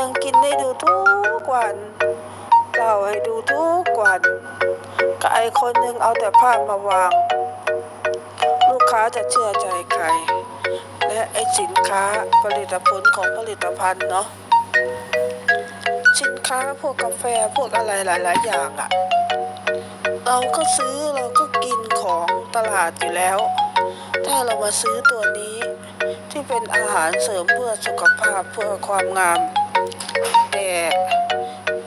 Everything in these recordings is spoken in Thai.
หนึ่งกินได้ดูทุกวันเล่าให้ดูทุกวันกับไอคนหนึ่งเอาแต่ภาพมาวาง ลูกค้าจะเชื่อใจใคร และไอสินค้าผลิตผลของผลิตภัณฑ์เนาะสินค้าพวกกาแฟพวกอะไรหลาย ๆ อย่างอะเราก็ซื้อเราก็กินของตลาดอยู่แล้ว ถ้าเรามาซื้อตัวนี้ที่เป็นอาหารเสริมเพื่อสุขภาพเพื่อความงาม แต่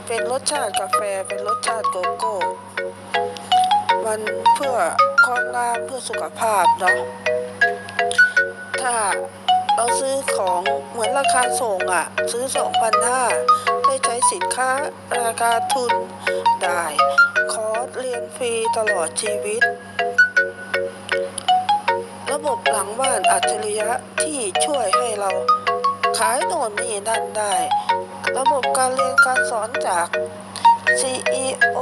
เป็นรสชาติกาแฟเป็นรสชาติโกโก้ มันเพื่อความงามเพื่อสุขภาพเนาะถ้าเราซื้อของเหมือนราคาส่งอะ่ะ ซื้อ 2,500ได้ใช้สินค้าราคาทุนได้คอร์สเรียนฟรีตลอดชีวิต ระบบหลังบ้านอัจฉริยะที่ช่วยให้เราขายโน่นนี่นั่นได้ ระบบการเรียนการสอนจาก CEO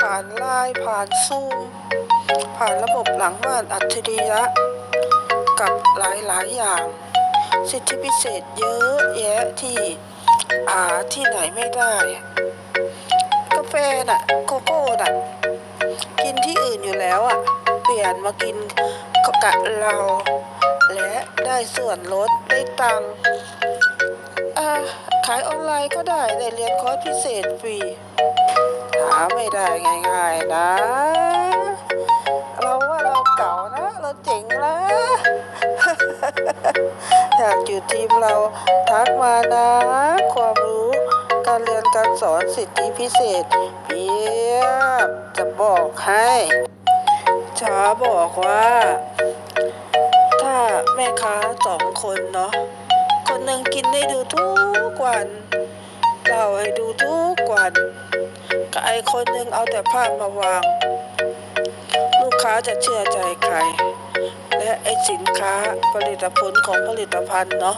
ผ่านไลน์ผ่านซูม ผ่านระบบหลังบ้านอัจฉริยะ กับหลายๆ อย่าง สิทธิพิเศษเยอะแยะที่หาที่ไหนไม่ได้ กาแฟน่ะ โกโก้น่ะ กินที่อื่นอยู่แล้วอะ เปลี่ยนมากินกับเรา และได้ส่วนลดได้ตังค์ ขายออนไลน์ก็ได้ได้เรียนคอร์สพิเศษฟรีหาไม่ได้ง่ายๆนะ เราว่าเราเก่านะ เราเจ๋งนะอยากอยู่ทีมเราทักมานะ ความรู้การเรียนการสอนสิทธิพิเศษเพียบจะบอกให้ช้าบอกว่า ถ้าแม่ค้าสองคนเนาะ คนหนึ่งกินได้ดูทุกวันเล่าให้ดูทุกวันกับไอคนหนึ่งเอาแต่ภาพมาวาง ลูกค้าจะเชื่อใจใคร และไอสินค้าผลิตผลของผลิตภัณฑ์เนาะ